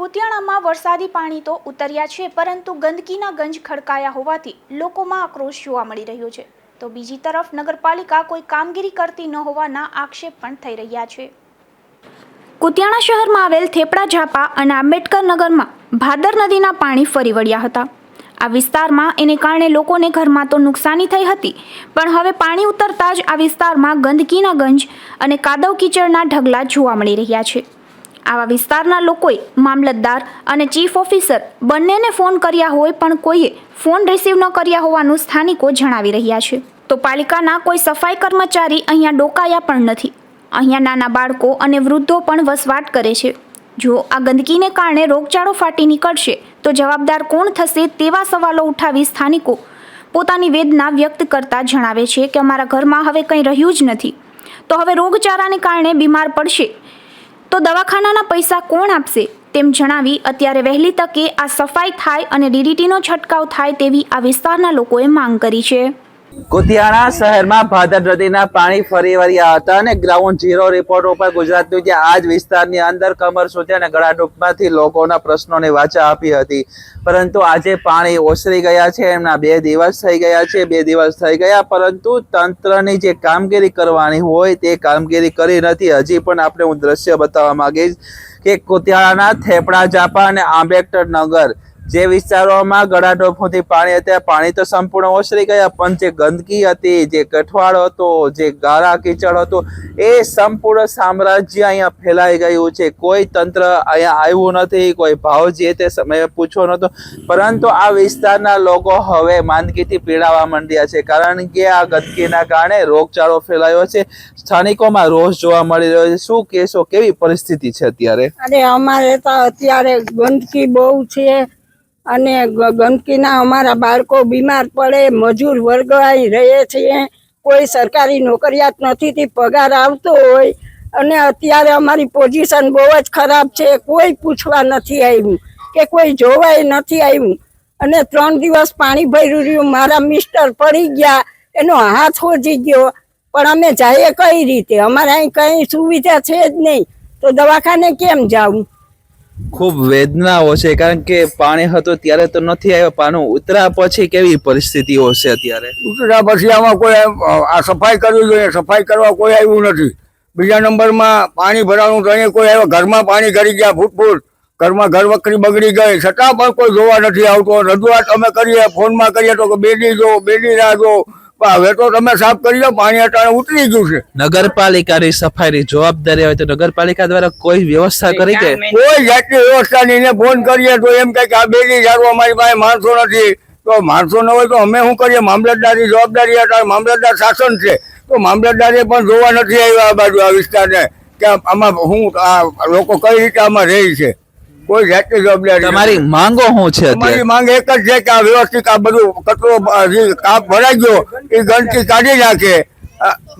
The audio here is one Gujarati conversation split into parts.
કુતિયાણામાં વરસાદી પાણી તો ઉતર્યા છે, પરંતુ ગંદકીના ગંજ ખડકાયા હોવાથી લોકોમાં આક્રોશ જોવા મળી રહ્યો છે. તો બીજી તરફ નગરપાલિકા કોઈ કામગીરી કરતી ન હોવાના આક્ષેપ પણ થઈ રહ્યા છે. કુતિયાણા શહેરમાં આવેલ થેપડા ઝાપા અને આંબેડકર નગરમાં ભાદર નદીના પાણી ફરી વળ્યા હતા. આ વિસ્તારમાં એને કારણે લોકોને ઘરમાં તો નુકસાની થઈ હતી, પણ હવે પાણી ઉતરતા જ આ વિસ્તારમાં ગંદકીના ગંજ અને કાદવ કીચડના ઢગલા જોવા મળી રહ્યા છે. આવા વિસ્તારના લોકોએ મામલતદાર અને ચીફ ઓફિસર બંનેને ફોન કર્યા હોય પણ કોઈએ ફોન રિસીવ ન કર્યા હોવાનું સ્થાનિકો જણાવી રહ્યા છે. તો પાલિકાના કોઈ સફાઈ કર્મચારી અહીંયા ડોકાયા પણ નથી. અહીંયા નાના બાળકો અને વૃદ્ધો પણ વસવાટ કરે છે. જો આ ગંદકીને કારણે રોગચાળો ફાટી નીકળશે, તો જવાબદાર કોણ થશે તેવા સવાલો ઉઠાવી સ્થાનિકો પોતાની વેદના વ્યક્ત કરતા જણાવે છે કે અમારા ઘરમાં હવે કંઈ રહ્યું જ નથી. તો હવે રોગચાળાને કારણે બીમાર પડશે. તો દવાખાનાના પૈસા કોણ આપશે? તેમ જણાવી અત્યારે વહેલી તકે આ સફાઈ થાય અને ડીડીટીનો છંટકાવ થાય તેવી આ વિસ્તારના લોકોએ માંગ કરી છે. કુતિયાણા શહેરમાં ભાદર નદીના પાણી ફરી વળ્યા હતા અને ગ્રાઉન્ડ ઝીરો રિપોર્ટ ઉપર ગુજરાત ન્યૂઝે આ જ વિસ્તારની અંદર કમર સુધી અને ગળાડૂબમાંથી લોકોના પ્રશ્નોની વાચા આપી હતી. પરંતુ આજે પાણી ઓસરી ગયા છે, એમના બે દિવસ થઈ ગયા છે, બે દિવસ થઈ ગયા, પરંતુ તંત્રની જે કામગીરી કરવાની હોય તે કામગીરી કરી નથી. હજી પણ આપણે હું દ્રશ્ય બતાવવા માંગીશ કે કુતિયાણાના થેપડા, જાપા અને આંબેડકર નગર જે વિસ્તારોમાં ગળાડોબ સુધી પાણી હતા પાણી તો સંપૂર્ણ ઓસરી ગયા, પણ જે ગંદકી હતી, જે કઠવાડો હતો, જે ગારા કીચડ હતો, એ સંપૂર્ણ સામ્રાજ્ય અહીંયા ફેલાઈ ગયું છે. કોઈ તંત્ર અહીંયા આવ્યું નથી, કોઈ ભાવ જે તે સમયે પૂછવો નહોતો. પરંતુ આ વિસ્તારના લોકો હવે માંદગીથી પીડાવા માંડ્યા છે, કારણ કે આ ગંદકીના કારણે રોગચાળો ફેલાયો છે. સ્થાનિકોમાં રોષ જોવા મળી રહ્યો છે. શું કેસો કેવી પરિસ્થિતિ છે અત્યારે? અરે અમારે તો અત્યારે ગંદકી બહુ છે. અને ગંદકીના અમારા બાળકો બીમાર પડે, મજૂર વર્ગ અહીં રહે છે, કોઈ સરકારી નોકરિયાત નથી થી પગાર આવતો હોય. અને અત્યારે અમારી પોઝિશન બહુ જ ખરાબ છે, કોઈ પૂછવા નથી આવ્યું કે કોઈ જોવાય નથી આવ્યું. અને ત્રણ દિવસ પાણી ભર્યું રહ્યું, મારા મિસ્ટર પડી ગયા, એનો હાથ હોજી ગયો. પણ અમે જઈએ કઈ રીતે? અમારે અહીં કઈ સુવિધા છે જ નહીં. તો દવાખાને કેમ જાવું? ખૂબ વેદનાઓ છે, કારણ કે પાણી હતું ત્યારે તો નથી આવ્યો, પાણી ઉતરા પછી કેવી પરિસ્થિતિઓ છે અત્યારે? ઉતર્યા પછી આમાં કોઈ આ સફાઈ કરવી જોઈએ, સફાઈ કરવા કોઈ આવ્યું નથી. બીજા નંબરમાં પાણી ભરાવાનું તો કોઈ આવ્યો, ઘરમાં પાણી કરી ગયા, ફૂટ ઘરમાં ઘર વખરી બગડી ગઈ, છતાં પણ કોઈ જોવા નથી આવતો. રજૂઆત અમે કરીએ, ફોનમાં કરીએ તો બેડી જો બેડી રાહ જો હવે તો તમે સાફ કરી દો પાણી અટાણે ઉતરી ગયું છે. નગરપાલિકાની સફાઈની જવાબદારી હોય તો નગરપાલિકા દ્વારા કોઈ વ્યવસ્થા કરી કે? કોઈ જાતની વ્યવસ્થા નહીં. ને ફોન કરીએ તો એમ કે આ બેડી ઝાડવા અમારી પાસે માણસો નથી. તો માણસો ન હોય તો અમે શું કરીએ? મામલતદારની જવાબદારી અટાણે મામલતદાર શાસન છે. તો મામલતદારે પણ જોવા નથી આવ્યા આ બાજુ આ વિસ્તારને કે આમાં હું આ લોકો કઈ રીતે આમાં રહે છે? કોઈ જાતની જવાબદારી તમારી માંગો શું છે મારી માંગ એક જ છે કે આ વ્યવસ્થિત આ બધું કચરો કાપ ભરાઈ ગયો એ ગંદકી કાઢી નાખે.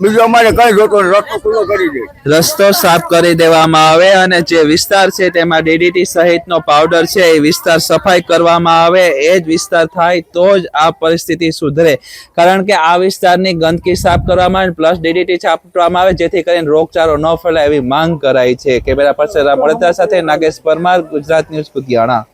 બીજું અમારે કઈ જોતો. રસ્તો ખુલ્લો કરી દે. રસ્તો સાફ કરી દેવામાં આવે અને જે વિસ્તાર છે તેમાં ડીડીટી સહિતનો પાવડર છે એ વિસ્તાર સફાઈ કરવામાં આવે, એ જ વિસ્તાર થાય તો જ આ પરિસ્થિતિ સુધરે. કારણ કે આ વિસ્તારની ગંદકી સાફ કરવામાં આવે પ્લસ ડીડીટી છાપવામાં આવે, જેથી કરીને રોગચાળો ન ફેલાય એવી માંગ કરાઈ છે. કેમેરા પર્સન મળતા સાથે નાગેશ પરમાર, ગુજરાત ન્યૂઝ કુતિયાણા